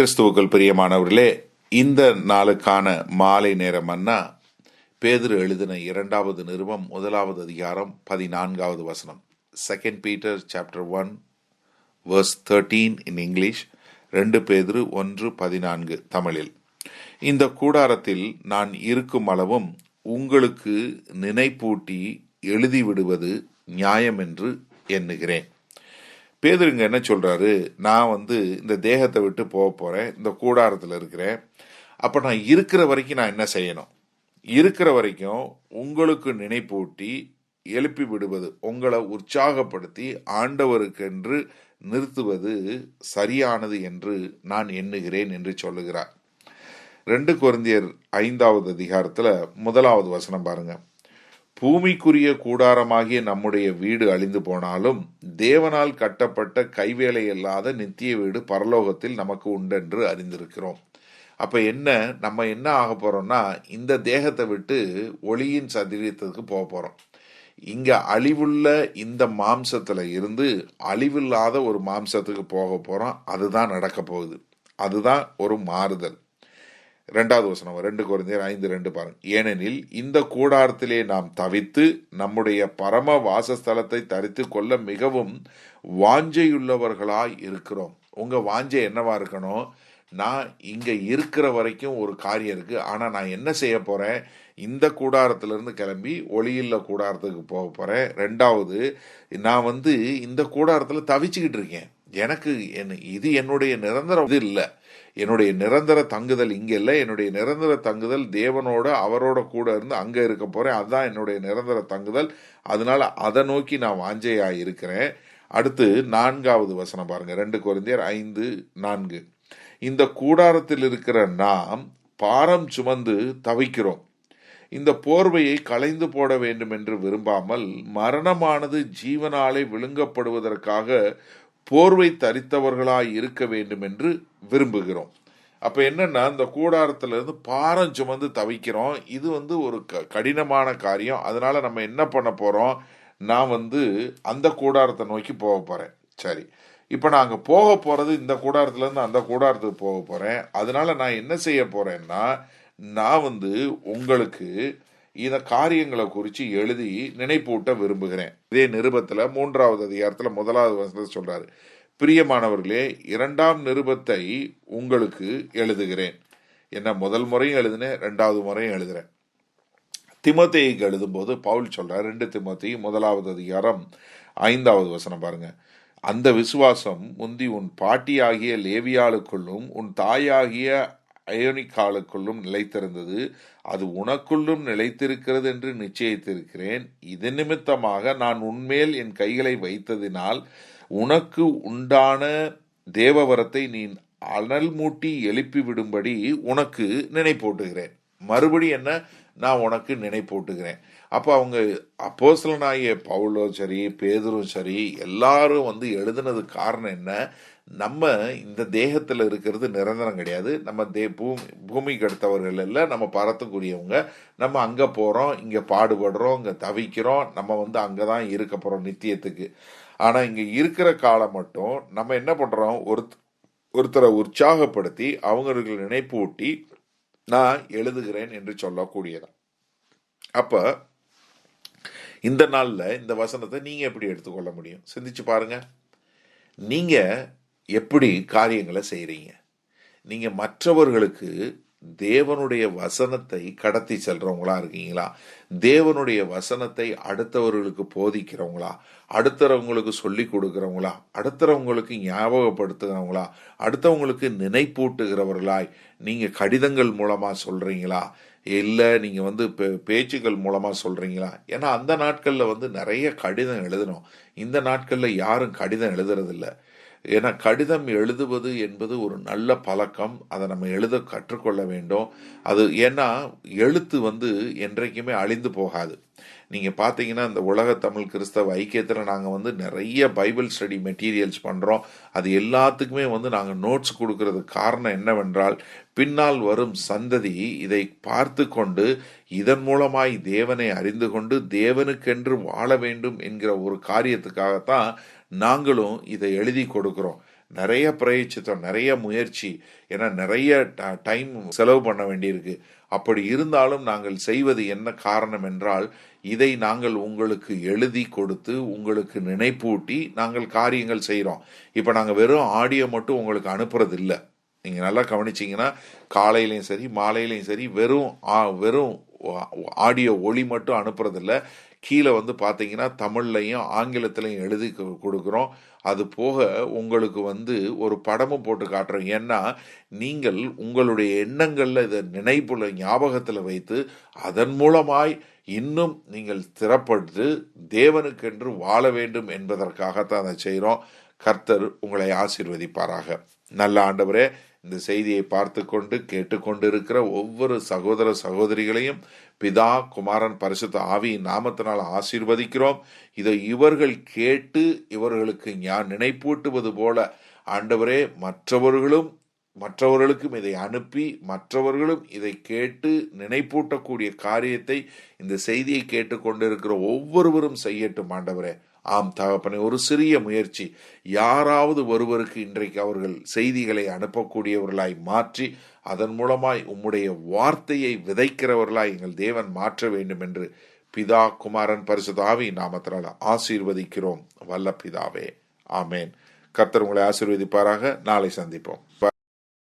கிறிஸ்துவுக்குள் பிரியமானவர்களே இந்த நாளுக்கான மாலை நேரம் அண்ணா பேதிரு எழுதின இரண்டாவது நிறுவம் முதலாவது அதிகாரம் பதினான்காவது வசனம். Second Peter chapter one verse thirteen in English ரெண்டு பேதிரு ஒன்று பதினான்கு தமிழில். இந்த கூடாரத்தில் நான் இருக்கும் அளவும் உங்களுக்கு நினைப்பூட்டி எழுதிவிடுவது நியாயம் என்று எண்ணுகிறேன். பேதருங்க என்ன சொல்கிறாரு நான் வந்து இந்த தேகத்தை விட்டு போக போகிறேன் இந்த கூடாரத்தில் இருக்கிறேன். அப்போ நான் இருக்கிற வரைக்கும் நான் என்ன செய்யணும்? இருக்கிற வரைக்கும் உங்களுக்கு நினைப்பூட்டி எழுப்பி விடுவது உங்களை உற்சாகப்படுத்தி ஆண்டவருக்கென்று நிறுத்துவது சரியானது என்று நான் எண்ணுகிறேன் என்று சொல்லுகிறார். ரெண்டு குருந்தியர் ஐந்தாவது அதிகாரத்தில் முதலாவது வசனம் பாருங்கள் பூமிக்குரிய கூடாரமாகிய நம்முடைய வீடு அழிந்து போனாலும் தேவனால் கட்டப்பட்ட கைவேலை இல்லாத நித்திய வீடு பரலோகத்தில் நமக்கு உண்டென்று அறிந்திருக்கிறோம். அப்ப என்ன நம்ம என்ன ஆக போறோம்னா இந்த தேகத்தை விட்டு ஒளியின் சதிரியத்துக்கு போக போறோம். இங்க அழிவுள்ள இந்த மாம்சத்துல இருந்து அழிவில்லாத ஒரு மாம்சத்துக்கு போக போறோம். அதுதான் நடக்க போகுது. அதுதான் ஒரு மாறுதல். ரெண்டாவது வசனம் ரெண்டு குறைந்தர் ஐந்து ரெண்டு பாருங்க. ஏனெனில் இந்த கூடாரத்திலே நாம் தவித்து நம்முடைய பரம வாசஸ்தலத்தை தரித்து கொள்ள மிகவும் வாஞ்சையுள்ளவர்களாய் இருக்கிறோம். உங்க வாஞ்சை என்னவா இருக்கணும்? நான் இங்க இருக்கிற வரைக்கும் ஒரு காரியம் இருக்கு. ஆனா நான் என்ன செய்ய போறேன்? இந்த கூடாரத்திலிருந்து கிளம்பி ஒளியில்ல கூடாரத்துக்கு போக போறேன். ரெண்டாவது நான் வந்து இந்த கூடாரத்தில் தவிச்சுக்கிட்டு இருக்கேன். எனக்கு என்ன இது என்னுடைய நிரந்தர இது இல்லை. என்னுடைய நிரந்தர தங்குதல் இங்கே இல்லை. என்னுடைய நிரந்தர தங்குதல் தேவனோட அவரோட கூட இருந்து அங்கே இருக்க போகிறேன் அதுதான் என்னுடைய நிரந்தர தங்குதல். அதனால் அதை நோக்கி நான் வாஞ்சையாக இருக்கிறேன். அடுத்து நான்காவது வசனம் பாருங்கள் ரெண்டு குறைந்தியர் ஐந்து நான்கு. இந்த கூடாரத்தில் இருக்கிற நாம் பாரம் சுமந்து தவிக்கிறோம். இந்த போர்வையை களைந்து போட வேண்டும் என்று விரும்பாமல் மரணமானது ஜீவனாலே விழுங்கப்படுவதற்காக போர்வை தரித்தவர்களாய் இருக்க வேண்டும் என்று விரும்புகிறோம். அப்ப என்னன்னா இந்த கூடாரத்துல இருந்து பாரம் சுமந்து தவிக்கிறோம். இது வந்து ஒரு க- கடினமான காரியம். அதனால நம்ம என்ன பண்ண போறோம்? நான் வந்து அந்த கூடாரத்தை நோக்கி போக போறேன். சரி. இப்போ நான் அங்கே போக போறது இந்த கூடாரத்துல இருந்து அந்த கூடாரத்துக்கு போக போறேன். அதனால நான் என்ன செய்ய போறேன்னா நான் வந்து உங்களுக்கு இந்த காரியங்களை குறித்து எழுதி நினைப்பூட்ட விரும்புகிறேன். இதே நிருபத்தில் மூன்றாவது அதிகாரத்தில் முதலாவது வசனத்தை சொல்கிறாரு பிரியமானவர்களே இரண்டாம் நிருபத்தை உங்களுக்கு எழுதுகிறேன். என்ன முதல் முறையும் எழுதினேன் ரெண்டாவது முறையும் எழுதுகிறேன் திமோத்தேயுக்கு எழுதும்போது பவுல் சொல்கிறார் ரெண்டு திமோத்தி முதலாவது அதிகாரம் ஐந்தாவது வசனம் பாருங்கள் அந்த விசுவாசம் முந்தி உன் பாட்டியாகிய லேவியாளுக்குள்ளும் உன் தாயாகிய அயோனிக்காலுக்குள்ளும் நிலைத்திருந்தது. அது உனக்குள்ளும் நிலைத்திருக்கிறது என்று நிச்சயித்திருக்கிறேன். இது நிமித்தமாக நான் உன்மேல் என் கைகளை வைத்ததினால் உனக்கு உண்டான தேவவரத்தை நீ அனல் மூட்டி எழுப்பி விடும்படி உனக்கு நினைப்போட்டுகிறேன். மறுபடி என்ன? நான் உனக்கு நினைப்பூட்டுகிறேன். அப்போ அவங்க அப்போஸ்தலனாகிய பவுலும் சரி பேதரும் சரி எல்லாரும் வந்து எழுதுனது காரணம் என்ன? நம்ம இந்த தேகத்தில் இருக்கிறது நிரந்தரம் கிடையாது. நம்ம தே பூமி பூமிக்கு அடுத்தவர்கள் இல்லை. நம்ம பறத்துக்குரியவங்க நம்ம அங்கே போகிறோம் இங்கே பாடுபடுறோம் இங்கே தவிக்கிறோம். நம்ம வந்து அங்கே தான் இருக்க போகிறோம் நித்தியத்துக்கு. ஆனால் இங்கே இருக்கிற காலம் மட்டும் நம்ம என்ன பண்ணுறோம் ஒருத் ஒருத்தரை உற்சாகப்படுத்தி அவங்களுக்கு நினைப்பு ஊட்டி நான் எழுதுகிறேன் என்று சொல்லக்கூடியதான். அப்போ இந்த நாளில் இந்த வசனத்தை நீங்கள் எப்படி எடுத்துக்கொள்ள முடியும்? சிந்திச்சு பாருங்க. நீங்கள் எப்படி காரியங்களை செய்கிறீங்க நீங்கள் மற்றவர்களுக்கு தேவனுடைய வசனத்தை கடத்தி செல்றவங்களா இருக்கீங்களா? தேவனுடைய வசனத்தை அடுத்தவர்களுக்கு போதிக்கிறவங்களா? அடுத்தவங்களுக்கு சொல்லி கொடுக்கிறவங்களா? அடுத்தவங்களுக்கு ஞாபகப்படுத்துகிறவங்களா? அடுத்தவங்களுக்கு நினைப்பூட்டுகிறவர்களாய் நீங்க கடிதங்கள் மூலமா சொல்றீங்களா? இல்லை நீங்கள் வந்து பே பேச்சுக்கள் மூலமாக சொல்கிறீங்களா ஏன்னா அந்த நாட்களில் வந்து நிறைய கடிதம் எழுதணும். இந்த நாட்களில் யாரும் கடிதம் எழுதுறதில்ல. ஏன்னா கடிதம் எழுதுவது என்பது ஒரு நல்ல பழக்கம். அதை நம்ம எழுத கற்றுக்கொள்ள வேண்டும். அது ஏன்னா எழுத்து வந்து என்றைக்குமே அழிந்து போகாது. நீங்கள் பார்த்தீங்கன்னா இந்த உலக தமிழ் கிறிஸ்தவ ஐக்கியத்தில் நாங்கள் வந்து நிறைய பைபிள் ஸ்டடி மெட்டீரியல்ஸ் பண்ணுறோம் அது எல்லாத்துக்குமே வந்து நாங்கள் நோட்ஸ் கொடுக்கறதுக்கு காரணம் என்னவென்றால் பின்னால் வரும் சந்ததி இதை பார்த்து கொண்டு இதன் மூலமாய் தேவனை அறிந்து கொண்டு தேவனுக்கென்று வாழ வேண்டும் என்கிற ஒரு காரியத்துக்காகத்தான் நாங்களும் இதை எழுதி கொடுக்கிறோம். நிறைய பிரயச்சித்தம் நிறைய முயற்சி ஏன்னா நிறைய டைம் செலவு பண்ண வேண்டியிருக்கு. அப்படி இருந்தாலும் நாங்கள் செய்வது என்ன காரணம் என்றால் இதை நாங்கள் உங்களுக்கு எழுதி கொடுத்து உங்களுக்கு நினைப்பூட்டி நாங்கள் காரியங்கள் செய்கிறோம் இப்போ நாங்கள் வெறும் ஆடியோ மட்டும் உங்களுக்கு அனுப்புறது இல்லை நீங்கள் நல்லா கவனிச்சிங்கன்னா காலையிலையும் சரி மாலையிலையும் சரி வெறும் வெறும் ஆடியோ ஒளி மட்டும் அனுப்புறதில்ல. கீழே வந்து பார்த்தீங்கன்னா தமிழ்லையும் ஆங்கிலத்திலையும் எழுதி கொடுக்குறோம். அது போக உங்களுக்கு வந்து ஒரு படமும் போட்டு காட்டுறோம். ஏன்னா நீங்கள் உங்களுடைய எண்ணங்களில் இதை நினைப்புல ஞாபகத்தில் வைத்து அதன் மூலமாய் இன்னும் நீங்கள் திறப்பட்டு தேவனுக்கென்று வாழ வேண்டும் என்பதற்காகத்தான் அதை செய்கிறோம் கர்த்தர் உங்களை ஆசிர்வதிப்பாராக. நல்ல ஆண்டவரே இந்த செய்தியை பார்த்து கொண்டு கேட்டுக்கொண்டு இருக்கிற ஒவ்வொரு சகோதர சகோதரிகளையும் பிதா குமாரன் பரிசுத்த ஆவியின் நாமத்தினால் ஆசீர்வதிக்கிறோம். இதை இவர்கள் கேட்டு இவர்களுக்கு ஞான் நினைப்பூட்டுவது போல ஆண்டவரே மற்றவர்களும் மற்றவர்களுக்கும் இதை அனுப்பி மற்றவர்களும் இதை கேட்டு நினைப்பூட்டக்கூடிய காரியத்தை இந்த செய்தியை கேட்டுக்கொண்டிருக்கிற ஒவ்வொருவரும் செய்யட்டும் ஆண்டவரே. ஆம் தகப்பனே ஒரு சிறிய முயற்சி. யாராவது ஒருவருக்கு இன்றைக்கு அவர்கள் செய்திகளை அனுப்பக்கூடியவர்களாய் மாற்றி அதன் மூலமாய் உம்முடைய வார்த்தையை விதைக்கிறவர்களாய் எங்கள் தேவன் மாற்ற வேண்டும் என்று பிதா குமாரன் பரிசுதாவி நாமத்தினால் ஆசீர்வதிக்கிறோம். வல்ல பிதாவே. ஆமேன். கர்த்தர் உங்களை ஆசீர்வதிப்பாராக. நாளை சந்திப்போம்.